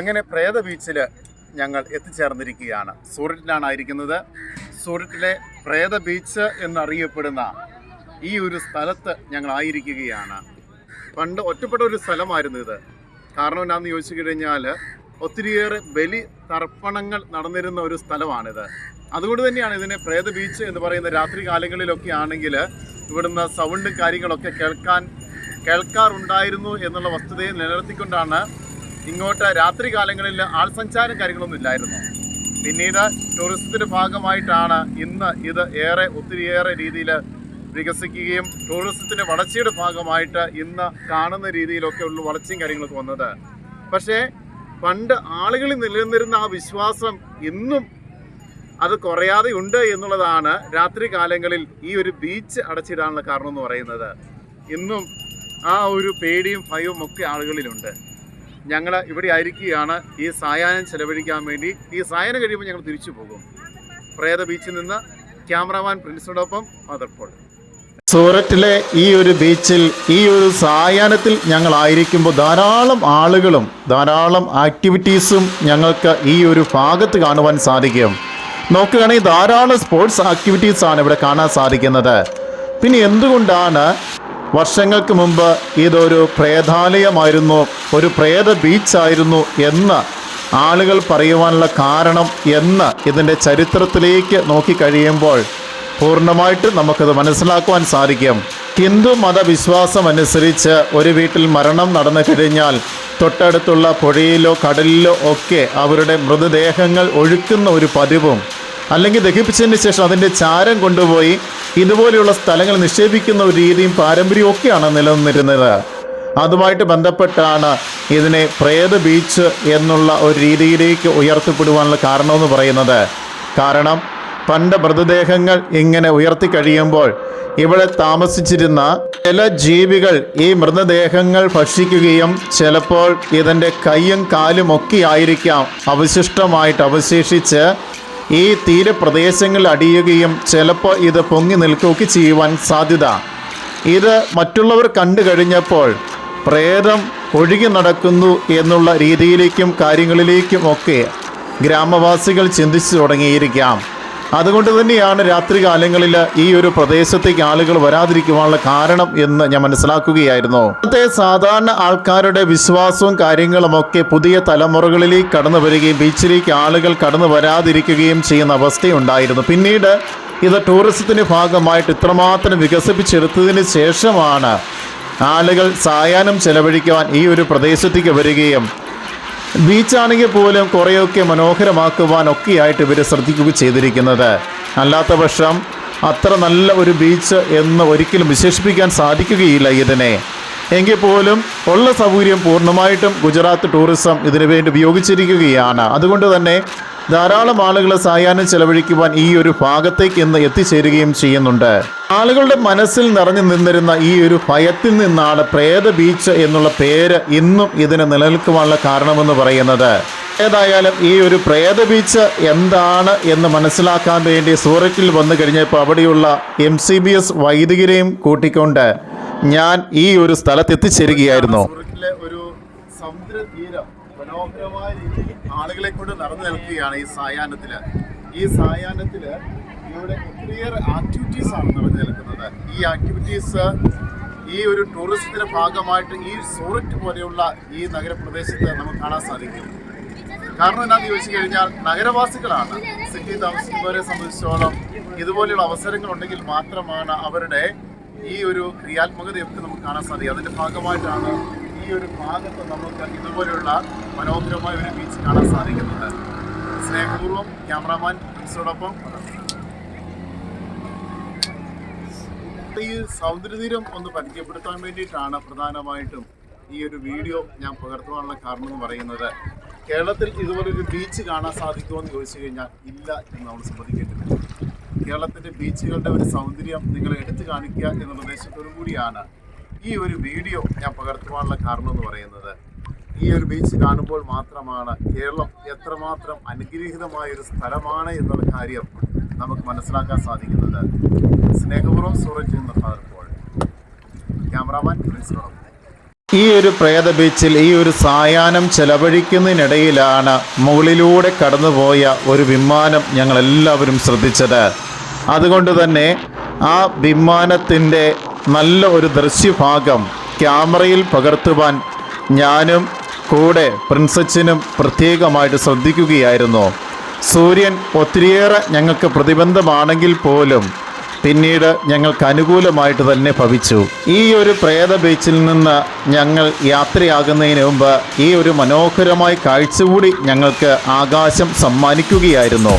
അങ്ങനെ പ്രേത ബീച്ചിൽ ഞങ്ങൾ എത്തിച്ചേർന്നിരിക്കുകയാണ്. സൂററ്റിലാണ് ആയിരിക്കുന്നത് സൂററ്റിലെ പ്രേത ബീച്ച് എന്നറിയപ്പെടുന്ന ഈ ഒരു സ്ഥലത്ത് ഞങ്ങൾ ആയിരിക്കുകയാണ്. പണ്ട് ഒറ്റപ്പെട്ട ഒരു സ്ഥലമായിരുന്നു ഇത്. കാരണം എന്നാന്ന് ചോദിച്ചു കഴിഞ്ഞാൽ ഒത്തിരിയേറെ ബലി തർപ്പണങ്ങൾ നടന്നിരുന്ന ഒരു സ്ഥലമാണിത്. അതുകൊണ്ട് തന്നെയാണ് ഇതിനെ പ്രേത ബീച്ച് എന്ന് പറയുന്ന രാത്രി കാലങ്ങളിലൊക്കെ ആണെങ്കിൽ ഇവിടുന്ന് സൗണ്ടും കാര്യങ്ങളൊക്കെ കേൾക്കാൻ കേൾക്കാറുണ്ടായിരുന്നു എന്നുള്ള വസ്തുതയെ നിലനിർത്തിക്കൊണ്ടാണ് ഇങ്ങോട്ട് രാത്രി കാലങ്ങളിൽ ആൾസഞ്ചാരം കാര്യങ്ങളൊന്നും ഇല്ലായിരുന്നു. പിന്നീട് ടൂറിസത്തിന്റെ ഭാഗമായിട്ടാണ് ഇന്ന് ഇത് ഏറെ ഒത്തിരിയേറെ രീതിയിൽ വികസിക്കുകയും ടൂറിസത്തിന്റെ വളർച്ചയുടെ ഭാഗമായിട്ട് ഇന്ന് കാണുന്ന രീതിയിലൊക്കെ ഉള്ള വളർച്ചയും കാര്യങ്ങളൊക്കെ വന്നത്. പക്ഷേ പണ്ട് ആളുകളിൽ നിലനിന്നിരുന്ന ആ വിശ്വാസം ഇന്നും അത് കുറയാതെ ഉണ്ട് എന്നുള്ളതാണ് രാത്രി കാലങ്ങളിൽ ഈ ഒരു ബീച്ച് അടച്ചിടാനുള്ള കാരണം എന്ന് പറയുന്നത്. ഇന്നും ആ ഒരു പേടിയും ഭയവും ഒക്കെ ആളുകളിലുണ്ട്. ഞങ്ങൾ ഇവിടെ ആയിരിക്കുകയാണ് ഈ സായാഹ്നം ചെലവഴിക്കാൻ വേണ്ടി. ഈ സായാഹ്നം കഴിയുമ്പോൾ ഞങ്ങൾ തിരിച്ചു പോകും. പ്രേത ബീച്ചിൽ നിന്ന് ക്യാമറാമാൻ പ്രിൻസിനോടൊപ്പം ഫാദർപോൾ സൂററ്റിലെ ഈ ഒരു ബീച്ചിൽ ഈ ഒരു സായാഹ്നത്തിൽ ഞങ്ങളായിരിക്കുമ്പോൾ ധാരാളം ആളുകളും ധാരാളം ആക്ടിവിറ്റീസും ഞങ്ങൾക്ക് ഈ ഒരു ഭാഗത്ത് കാണുവാൻ സാധിക്കും. നോക്കുകയാണെങ്കിൽ ധാരാളം സ്പോർട്സ് ആക്ടിവിറ്റീസാണ് ഇവിടെ കാണാൻ സാധിക്കുന്നത്. പിന്നെ എന്തുകൊണ്ടാണ് വർഷങ്ങൾക്ക് മുമ്പ് ഇതൊരു പ്രേതാലയമായിരുന്നു ഒരു പ്രേത ബീച്ചായിരുന്നു എന്ന് ആളുകൾ പറയുവാനുള്ള കാരണം എന്ന് ഇതിന്റെ ചരിത്രത്തിലേക്ക് നോക്കിക്കഴിയുമ്പോൾ പൂർണമായിട്ട് നമുക്കത് മനസ്സിലാക്കുവാൻ സാധിക്കും. ഹിന്ദു മതവിശ്വാസം അനുസരിച്ച് ഒരു വീട്ടിൽ മരണം നടന്നു കഴിഞ്ഞാൽ തൊട്ടടുത്തുള്ള പുഴയിലോ കടലിലോ ഒക്കെ അവരുടെ മൃതദേഹങ്ങൾ ഒഴുക്കുന്ന ഒരു പതിവും അല്ലെങ്കിൽ ദഹിപ്പിച്ചതിന് ശേഷം അതിന്റെ ചാരം കൊണ്ടുപോയി ഇതുപോലെയുള്ള സ്ഥലങ്ങൾ നിക്ഷേപിക്കുന്ന ഒരു രീതിയും പാരമ്പര്യവും ഒക്കെയാണ് നിലനിന്നിരുന്നത്. അതുമായിട്ട് ബന്ധപ്പെട്ടാണ് ഇതിനെ പ്രേത ബീച്ച് എന്നുള്ള ഒരു രീതിയിലേക്ക് ഉയർത്തിപ്പെടുവാനുള്ള കാരണമെന്ന് പറയുന്നത്. കാരണം പണ്ട് മൃതദേഹങ്ങൾ ഇങ്ങനെ ഉയർത്തി കഴിയുമ്പോൾ ഇവിടെ താമസിച്ചിരുന്ന ചില ജീവികൾ ഈ മൃതദേഹങ്ങൾ ഭക്ഷിക്കുകയും ചിലപ്പോൾ ഇതിന്റെ കൈയും കാലും ഒക്കെ ആയിരിക്കാം അവശിഷ്ടമായിട്ട് അവശേഷിച്ച് ഈ തീരപ്രദേശങ്ങളിൽ അടിയുകയും ചിലപ്പോൾ ഇത് പൊങ്ങി നിൽക്കുകയൊക്കെ ചെയ്യുവാൻ സാധ്യത. ഇത് മറ്റുള്ളവർ കണ്ടു കഴിഞ്ഞപ്പോൾ പ്രേതം ഒഴുകി നടക്കുന്നു എന്നുള്ള രീതിയിലേക്കും കാര്യങ്ങളിലേക്കും ഒക്കെ ഗ്രാമവാസികൾ ചിന്തിച്ചു തുടങ്ങിയിരിക്കാം. അതുകൊണ്ട് തന്നെയാണ് രാത്രി കാലങ്ങളിൽ ഈ ഒരു പ്രദേശത്തേക്ക് ആളുകൾ വരാതിരിക്കുവാനുള്ള കാരണം എന്ന് ഞാൻ മനസ്സിലാക്കുകയായിരുന്നു. ഇന്നത്തെ സാധാരണ ആൾക്കാരുടെ വിശ്വാസവും കാര്യങ്ങളുമൊക്കെ പുതിയ തലമുറകളിലേക്ക് കടന്നു വരികയും ബീച്ചിലേക്ക് ആളുകൾ കടന്നു വരാതിരിക്കുകയും ചെയ്യുന്ന അവസ്ഥയുണ്ടായിരുന്നു. പിന്നീട് ഇത് ടൂറിസത്തിന്റെ ഭാഗമായിട്ട് ഇത്രമാത്രം വികസിപ്പിച്ചെടുത്തതിന് ശേഷമാണ് ആളുകൾ സായാഹ്നം ചെലവഴിക്കുവാൻ ഈ ഒരു പ്രദേശത്തേക്ക് വരികയും ബീച്ചാണെങ്കിൽ പോലും കുറേയൊക്കെ മനോഹരമാക്കുവാനൊക്കെയായിട്ട് ഇവർ ശ്രദ്ധിക്കുക ചെയ്തിരിക്കുന്നത്. അല്ലാത്ത പക്ഷം അത്ര നല്ല ഒരു ബീച്ച് എന്ന് ഒരിക്കലും വിശേഷിപ്പിക്കാൻ സാധിക്കുകയില്ല ഇതിനെ. എങ്കിൽ പോലും ഉള്ള സൗകര്യം പൂർണമായിട്ടും ഗുജറാത്ത് ടൂറിസം ഇതിനു വേണ്ടി ഉപയോഗിച്ചിരിക്കുകയാണ്. അതുകൊണ്ട് തന്നെ ധാരാളം ആളുകളെ സായാഹ്നം ചെലവഴിക്കുവാൻ ഈ ഒരു ഭാഗത്തേക്ക് ഇന്ന് എത്തിച്ചേരുകയും ചെയ്യുന്നുണ്ട്. ആളുകളുടെ മനസ്സിൽ നിറഞ്ഞു നിന്നിരുന്ന ഈ ഒരു ഭയത്തിൽ നിന്നാണ് പ്രേത ബീച്ച് എന്നുള്ള പേര് ഇന്നും ഇതിന് നിലനിൽക്കുവാനുള്ള കാരണമെന്ന് പറയുന്നത്. ഏതായാലും ഈ ഒരു പ്രേത ബീച്ച് എന്താണ് എന്ന് മനസ്സിലാക്കാൻ വേണ്ടി സൂററ്റിൽ വന്നു കഴിഞ്ഞപ്പോൾ അവിടെയുള്ള എം സി ബി എസ് വൈദികരെയും കൂട്ടിക്കൊണ്ട് ഞാൻ ഈ ഒരു സ്ഥലത്ത് എത്തിച്ചേരുകയായിരുന്നു. ഒരു സമുദ്രതീരം മനോഹരമായ രീതിയിൽ ആളുകളെ കൊണ്ട് നടന്നു നിൽക്കുകയാണ് ഈ സായാഹ്നത്തിൽ. ഈ സായാഹ്നത്തിൽ ഇവിടെ ഒത്തിരിയേറെ ആക്ടിവിറ്റീസ് ആണ് നടന്നു നിൽക്കുന്നത്. ഈ ആക്ടിവിറ്റീസ് ഈ ഒരു ടൂറിസത്തിന്റെ ഭാഗമായിട്ട് ഈ സൂററ്റ് പോലെയുള്ള ഈ നഗരപ്രദേശത്ത് നമുക്ക് കാണാൻ സാധിക്കും. കാരണം എന്താണെന്ന് ചോദിച്ചു കഴിഞ്ഞാൽ നഗരവാസികളാണ്. സിറ്റി താമസിക്കുന്നവരെ സംബന്ധിച്ചോളം ഇതുപോലെയുള്ള അവസരങ്ങൾ ഉണ്ടെങ്കിൽ മാത്രമാണ് അവരുടെ ഈ ഒരു ക്രിയാത്മകതയൊക്കെ നമുക്ക് കാണാൻ സാധിക്കും അതിന്റെ ഭാഗമായിട്ടാണ് ഈ ഒരു ഭാഗത്ത് നമുക്ക് ഇതുപോലെയുള്ള മനോഹരമായ ഒരു ബീച്ച് കാണാൻ സാധിക്കുന്നുണ്ട്. സ്നേഹപൂർവം ക്യാമറാമാൻ പ്രിൻസിനോടൊപ്പം ഈ സൗന്ദര്യതീരം ഒന്ന് പരിചയപ്പെടുത്താൻ വേണ്ടിയിട്ടാണ് പ്രധാനമായിട്ടും ഈ ഒരു വീഡിയോ ഞാൻ പകർത്തുവാനുള്ള കാരണം എന്ന് പറയുന്നത്. കേരളത്തിൽ ഇതുപോലൊരു ബീച്ച് കാണാൻ സാധിക്കുമോ എന്ന് ചോദിച്ചു കഴിഞ്ഞാൽ ഇല്ല എന്ന് നമ്മൾ ശ്രദ്ധിക്കേണ്ടത് കേരളത്തിന്റെ ബീച്ചുകളുടെ ഒരു സൗന്ദര്യം നിങ്ങൾ എടുത്തു കാണിക്കുക എന്ന ഉദ്ദേശത്തോടു കൂടിയാണ് ഈ ഒരു വീഡിയോ ഞാൻ പകർത്തുവാനുള്ള കാരണം എന്ന് പറയുന്നത്. ഈ ഒരു ബീച്ച് കാണുമ്പോൾ മാത്രമാണ് കേരളം എത്രമാത്രം അനുഗ്രഹീതമായ ഒരു സ്ഥലമാണ് എന്നുള്ള കാര്യം നമുക്ക് മനസ്സിലാക്കാൻ സാധിക്കുന്നത്. സ്നേഹപൂർവം സൂറജ് എന്ന ഫാദർ പോൾ ക്യാമറാമാൻ പ്രിൻസിനോടൊപ്പം ഈ ഒരു പ്രേത ബീച്ചിൽ ഈ ഒരു സായാഹ്നം ചെലവഴിക്കുന്നതിനിടയിലാണ് മുകളിലൂടെ കടന്നുപോയ ഒരു വിമാനം ഞങ്ങളെല്ലാവരും ശ്രദ്ധിച്ചത്. അതുകൊണ്ട് തന്നെ ആ വിമാനത്തിന്റെ നല്ല ഒരു ദൃശ്യഭാഗം ക്യാമറയിൽ പകർത്തുവാൻ ഞാനും കൂടെ പ്രിൻസച്ചിനും പ്രത്യേകമായിട്ട് ശ്രദ്ധിക്കുകയായിരുന്നു. സൂര്യൻ ഒത്തിരിയേറെ ഞങ്ങൾക്ക് പ്രതിബന്ധമാണെങ്കിൽ പോലും പിന്നീട് ഞങ്ങൾക്ക് അനുകൂലമായിട്ട് തന്നെ ഭവിച്ചു. ഈ ഒരു പ്രേത ബീച്ചിൽ നിന്ന് ഞങ്ങൾ യാത്രയാകുന്നതിന് മുമ്പ് ഈ ഒരു മനോഹരമായ കാഴ്ച കൂടി ഞങ്ങൾക്ക് ആകാശം സമ്മാനിക്കുകയായിരുന്നു.